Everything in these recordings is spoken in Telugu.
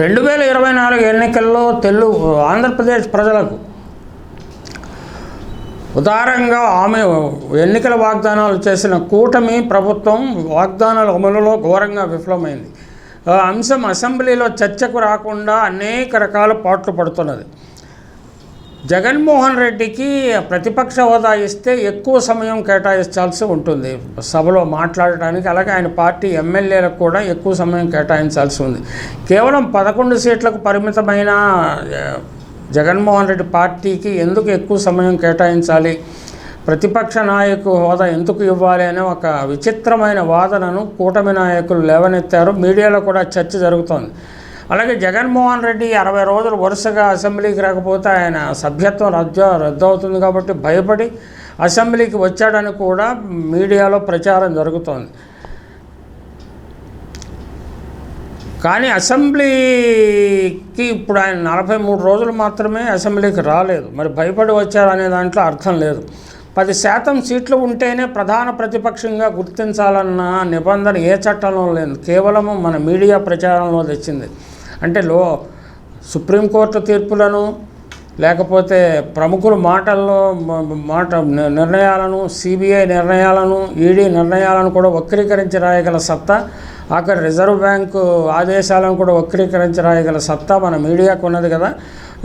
రెండు వేల ఇరవై నాలుగు ఎన్నికల్లో తెలుగు ఆంధ్రప్రదేశ్ ప్రజలకు ఉదారంగా ఆమె ఎన్నికల వాగ్దానాలు చేసిన కూటమి ప్రభుత్వం వాగ్దానాల అమలులో ఘోరంగా విఫలమైంది. ఆ అంశం అసెంబ్లీలో చర్చకు రాకుండా అనేక రకాల పాట్లు పడుతున్నది. జగన్మోహన్ రెడ్డికి ప్రతిపక్ష హోదా ఇస్తే ఎక్కువ సమయం కేటాయించాల్సి ఉంటుంది. సభలో మాట్లాడటానికి అలాగే ఆయన పార్టీ ఎమ్మెల్యేలకు కూడా ఎక్కువ సమయం కేటాయించాల్సి ఉంది. కేవలం పదకొండు సీట్లకు పరిమితమైన జగన్మోహన్ రెడ్డి పార్టీకి ఎందుకు ఎక్కువ సమయం కేటాయించాలి? ప్రతిపక్ష నాయకు హోదా ఎందుకు ఇవ్వాలి అనే ఒక విచిత్రమైన వాదనను కూటమి నాయకులు లేవనెత్తారు. మీడియాలో కూడా చర్చ జరుగుతోంది. అలాగే జగన్మోహన్ రెడ్డి అరవై రోజులు వరుసగా అసెంబ్లీకి రాకపోతే ఆయన సభ్యత్వం రద్దు రద్దు అవుతుంది కాబట్టి భయపడి అసెంబ్లీకి వచ్చాడని కూడా మీడియాలో ప్రచారం జరుగుతోంది. కానీ అసెంబ్లీకి ఇప్పుడు ఆయన నలభై మూడు రోజులు మాత్రమే అసెంబ్లీకి రాలేదు. మరి భయపడి వచ్చారనే దాంట్లో అర్థం లేదు. పది శాతం సీట్లు ఉంటేనే ప్రధాన ప్రతిపక్షంగా గుర్తించాలన్న నిబంధన ఏ చట్టంలో లేదు. కేవలము మన మీడియా ప్రచారంలో తెచ్చింది. అంటే లో సుప్రీంకోర్టు తీర్పులను లేకపోతే ప్రముఖుల మాటల్లో మాట నిర్ణయాలను సిబిఐ నిర్ణయాలను ఈడీ నిర్ణయాలను కూడా వక్రీకరించి రాయగల సత్తా అక్కడ రిజర్వ్ బ్యాంకు ఆదేశాలను కూడా వక్రీకరించి రాయగల సత్తా మన మీడియాకు ఉన్నది కదా.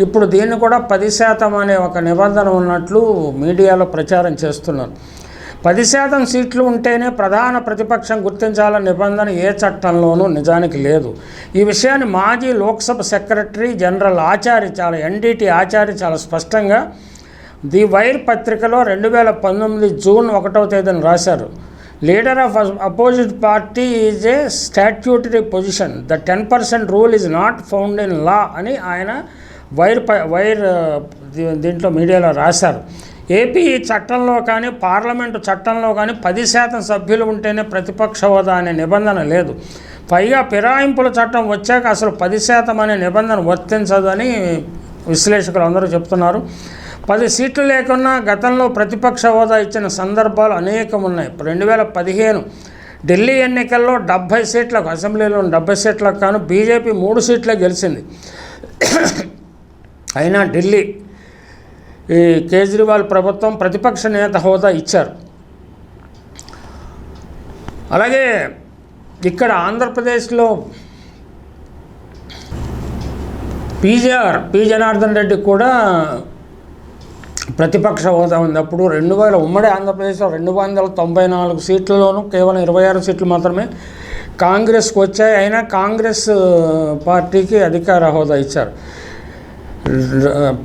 ఇప్పుడు దీన్ని కూడా పది శాతం అనే ఒక నిబంధన ఉన్నట్లు మీడియాలో ప్రచారం చేస్తున్నారు. పది శాతం సీట్లు ఉంటేనే ప్రధాన ప్రతిపక్షం గుర్తించాలన్న నిబంధన ఏ చట్టంలోనూ నిజానికి లేదు. ఈ విషయాన్ని మాజీ లోక్సభ సెక్రటరీ జనరల్ ఆచారి చాలా ఎన్డీటీ ఆచారి చాలా స్పష్టంగా ది వైర్ పత్రికలో రెండు వేల పంతొమ్మిది జూన్ ఒకటవ తేదీన రాశారు. Leader of opposite party is a statutory position. The ten percent rule is not found in law అని ఆయన వైర్ ప వైర్ దీంట్లో మీడియాలో రాశారు. ఏపీ చట్టంలో కానీ పార్లమెంటు చట్టంలో కానీ పది శాతం సభ్యులు ఉంటేనే ప్రతిపక్ష హోదా అనే నిబంధన లేదు. పైగా ఫిరాయింపుల చట్టం వచ్చాక అసలు పది శాతం అనే నిబంధన వర్తించదని విశ్లేషకులు అందరూ చెప్తున్నారు. పది సీట్లు లేకున్నా గతంలో ప్రతిపక్ష హోదా ఇచ్చిన సందర్భాలు అనేకం ఉన్నాయి. రెండు వేల పదిహేను ఢిల్లీ ఎన్నికల్లో డెబ్భై సీట్లకు అసెంబ్లీలో డెబ్భై సీట్లకు కాను బీజేపీ మూడు సీట్లే గెలిచింది. అయినా ఢిల్లీ ఈ కేజ్రీవాల్ ప్రభుత్వం ప్రతిపక్ష నేత హోదా ఇచ్చారు. అలాగే ఇక్కడ ఆంధ్రప్రదేశ్లో పీజీఆర్ పి జనార్దన్ రెడ్డి కూడా ప్రతిపక్ష హోదా ఉంది అప్పుడు రెండు వేల ఉమ్మడి ఆంధ్రప్రదేశ్లో రెండు వందల తొంభై నాలుగు సీట్లలోనూ కేవలం ఇరవై ఆరు సీట్లు మాత్రమే కాంగ్రెస్కి వచ్చాయి. అయినా కాంగ్రెస్ పార్టీకి అధికార హోదా ఇచ్చారు.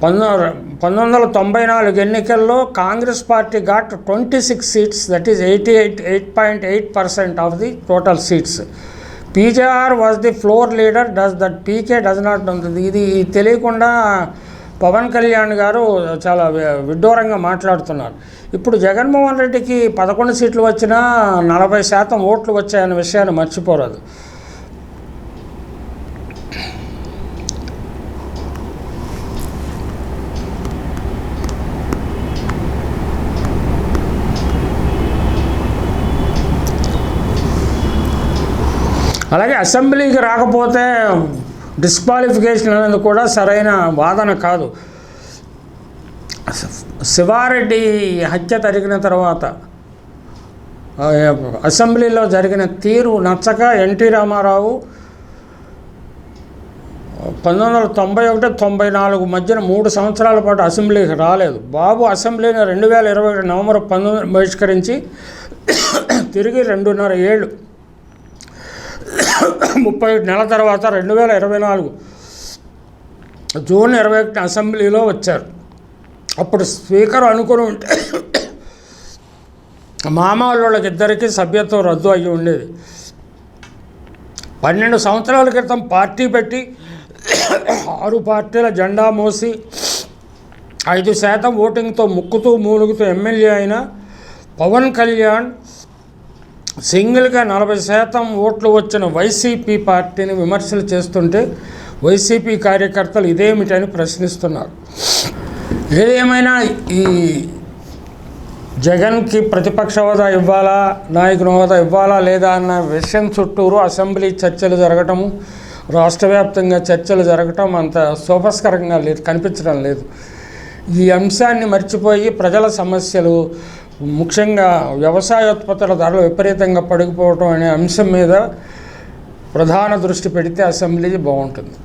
పంతొమ్మిది పంతొమ్మిది వందల తొంభై నాలుగు ఎన్నికల్లో Congress party got twenty six seats that is eighty eight eight point eight percent of the total seats PJR was the floor leader does that PK does not ఉంటుంది ఇది తెలియకుండా పవన్ కళ్యాణ్ గారు చాలా విడ్డూరంగా మాట్లాడుతున్నారు. ఇప్పుడు జగన్మోహన్ రెడ్డికి పదకొండు సీట్లు వచ్చినా నలభై శాతం ఓట్లు వచ్చాయన్న విషయాన్ని మర్చిపోరాదు. అలాగే అసెంబ్లీకి రాకపోతే డిస్క్వాలిఫికేషన్ అనేది కూడా సరైన వాదన కాదు. శివారెడ్డి హత్య జరిగిన తర్వాత అసెంబ్లీలో జరిగిన తీరు నచ్చక ఎన్టీ రామారావు పంతొమ్మిది వందల తొంభై ఒకటి తొంభై నాలుగు మధ్యన మూడు సంవత్సరాల పాటు అసెంబ్లీకి రాలేదు. బాబు అసెంబ్లీని రెండు వేల ఇరవై ఒకటి నవంబర్ పంతొమ్మిది బహిష్కరించి తిరిగి రెండున్నర ఏళ్ళు ముప్పై నెల నెలల తర్వాత రెండు వేల ఇరవై నాలుగు జూన్ ఇరవై ఒకటి అసెంబ్లీలో వచ్చారు. అప్పుడు స్పీకర్ అనుకుని ఉంటే మామ వాళ్ళకి సభ్యత్వం రద్దు అయ్యి ఉండేది. పన్నెండు సంవత్సరాల క్రితం పార్టీ పెట్టి ఆరు పార్టీల జెండా మోసి ఐదు శాతం ఓటింగ్తో ముక్కుతూ మూలుగుతూ ఎమ్మెల్యే అయిన పవన్ కళ్యాణ్ సింగిల్గా నలభై శాతం ఓట్లు వచ్చిన వైసీపీ పార్టీని విమర్శలు చేస్తుంటే వైసీపీ కార్యకర్తలు ఇదేమిటని ప్రశ్నిస్తున్నారు. ఏదేమైనా ఈ జగన్కి ప్రతిపక్ష హోదా ఇవ్వాలా నాయకుని హోదా ఇవ్వాలా లేదా అన్న విషయం చుట్టూరు అసెంబ్లీ చర్చలు జరగటము రాష్ట్ర వ్యాప్తంగా చర్చలు జరగటం అంత శోభస్కరంగా లేదు కనిపించడం లేదు. ఈ అంశాన్ని మర్చిపోయి ప్రజల సమస్యలు ముఖ్యంగా వ్యవసాయోత్పత్తుల ధరలు విపరీతంగా పడిపోవటం అనే అంశం మీద ప్రధాన దృష్టి పెడితే అసెంబ్లీ బాగుంటుంది.